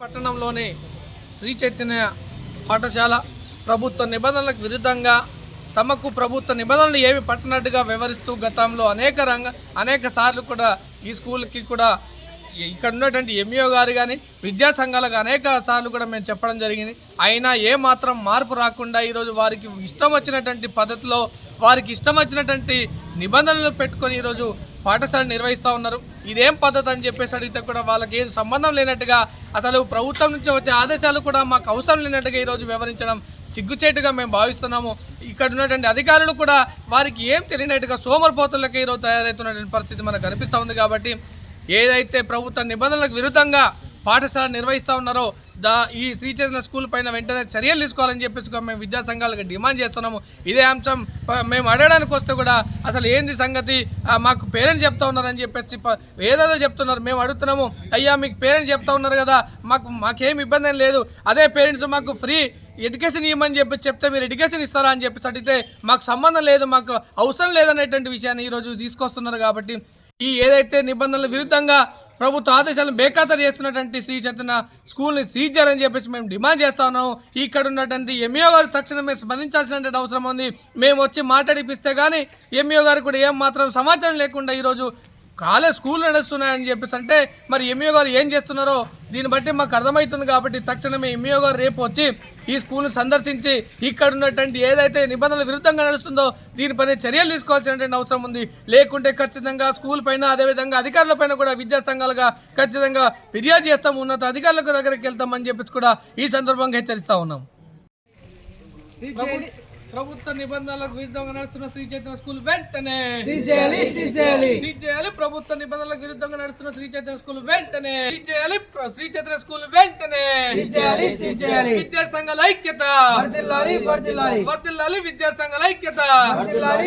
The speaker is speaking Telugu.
పట్టణంలోని శ్రీ చైతన్య పాఠశాల ప్రభుత్వ నిబంధనలకు విరుద్ధంగా తమకు ప్రభుత్వ నిబంధనలు ఏమి పట్టనట్టుగా వివరిస్తూ గతంలో అనేక రంగ అనేక సార్లు కూడా ఈ స్కూల్కి కూడా ఇక్కడ ఉన్నటువంటి ఎంఈఓ గారు కానీ విద్యా సంఘాలకు అనేక సార్లు కూడా మేము చెప్పడం జరిగింది. అయినా ఏ మాత్రం మార్పు రాకుండా ఈరోజు వారికి ఇష్టం వచ్చినటువంటి పద్ధతిలో వారికి ఇష్టం వచ్చినటువంటి నిబంధనలు పెట్టుకొని ఈరోజు పాఠశాలను నిర్వహిస్తూ ఉన్నారు. ఇదేం పద్ధతి అని చెప్పేసి అడిగితే కూడా వాళ్ళకి ఏం సంబంధం లేనట్టుగా అసలు ప్రభుత్వం నుంచి వచ్చే ఆదేశాలు కూడా మాకు అవసరం లేనట్టుగా ఈరోజు వివరించడం సిగ్గుచేటుగా మేము భావిస్తున్నాము. ఇక్కడ ఉన్నటువంటి అధికారులు కూడా వారికి ఏం తెలియనట్టుగా సోమరిపోతులకి ఈరోజు తయారవుతున్నటువంటి పరిస్థితి మనకు కనిపిస్తూ ఉంది కాబట్టి ఏదైతే ప్రభుత్వ నిబంధనలకు విరుద్ధంగా పాఠశాల నిర్వహిస్తూ ఉన్నారో దా ఈ శ్రీచైతన్య స్కూల్ పైన వెంటనే చర్యలు తీసుకోవాలని చెప్పేసి మేము విద్యా సంఘాలకు డిమాండ్ చేస్తున్నాము. ఇదే అంశం మేము అడగడానికి వస్తే కూడా అసలు ఏంది సంగతి? మాకు పేరెంట్స్ చెప్తా ఉన్నారని చెప్పేసి ఏదేదో చెప్తున్నారు. మేము అడుగుతున్నాము అయ్యా మీకు పేరెంట్స్ చెప్తా ఉన్నారు కదా మాకు మాకేం ఇబ్బంది లేదు. అదే పేరెంట్స్ మాకు ఫ్రీ ఎడ్యుకేషన్ ఇవ్వమని చెప్పి చెప్తే మీరు ఎడ్యుకేషన్ ఇస్తారా అని చెప్పేసి అడిగితే మాకు సంబంధం లేదు మాకు అవసరం లేదనేటువంటి విషయాన్ని ఈరోజు తీసుకొస్తున్నారు కాబట్టి ఈ ఏదైతే నిబంధనల విరుద్ధంగా ప్రభుత్వ ఆదేశాలను బేఖాతరు చేస్తున్నటువంటి శ్రీ చైతన్య స్కూల్ని సీజ్ చేయాలని చెప్పేసి మేము డిమాండ్ చేస్తా ఉన్నాము ఇక్కడ ఉన్నటువంటి ఎంఈఓ గారు తక్షణమే స్పందించాల్సినటువంటి అవసరం ఉంది. మేము వచ్చి మాట్లాడిపిస్తే కానీ ఎంఈఓ గారు కూడా ఏం మాత్రం సమాచారం లేకుండా ఈరోజు కాలేజ్ స్కూల్ నడుస్తున్నాయని చెప్పేసి అంటే మరి ఎంఈఓ గారు ఏం చేస్తున్నారో దీన్ని బట్టి మాకు అర్థమవుతుంది కాబట్టి తక్షణమే ఎంఈఓ గారు రేపు వచ్చి ఈ స్కూల్ను సందర్శించి ఇక్కడ ఉన్నటువంటి ఏదైతే నిబంధనల విరుద్ధంగా నడుస్తుందో దీనిపైన చర్యలు తీసుకోవాల్సినటువంటి అవసరం ఉంది. లేకుంటే ఖచ్చితంగా స్కూల్ పైన అదేవిధంగా అధికారుల పైన కూడా విద్యా సంఘాలుగా ఖచ్చితంగా ఫిర్యాదు చేస్తాం ఉన్నత అధికారులకు దగ్గరికి వెళ్తామని చెప్పేసి కూడా ఈ సందర్భంగా హెచ్చరిస్తా ఉన్నాం. ప్రభుత్వ నిబంధనలకు విరుద్ధంగా నడుస్తున్న శ్రీ చైతన్య స్కూల్ వెంటనే చేయాలి చేయాలి సీజ్ చేయాలి ప్రభుత్వ నిబంధనలకు విరుద్ధంగా నడుస్తున్న శ్రీ చైతన్య స్కూల్ వెంటనే. సీజ్ చేయాలి శ్రీ చైతన్య స్కూల్ వెంటనే. చేయాలి చేయాలి విద్యాసంఘాల ఐక్యత. వర్దిల్లాలి వర్దిల్లాలి. వర్దిల్లాలి విద్యాసంఘాల ఐక్యత. వర్దిల్లాలి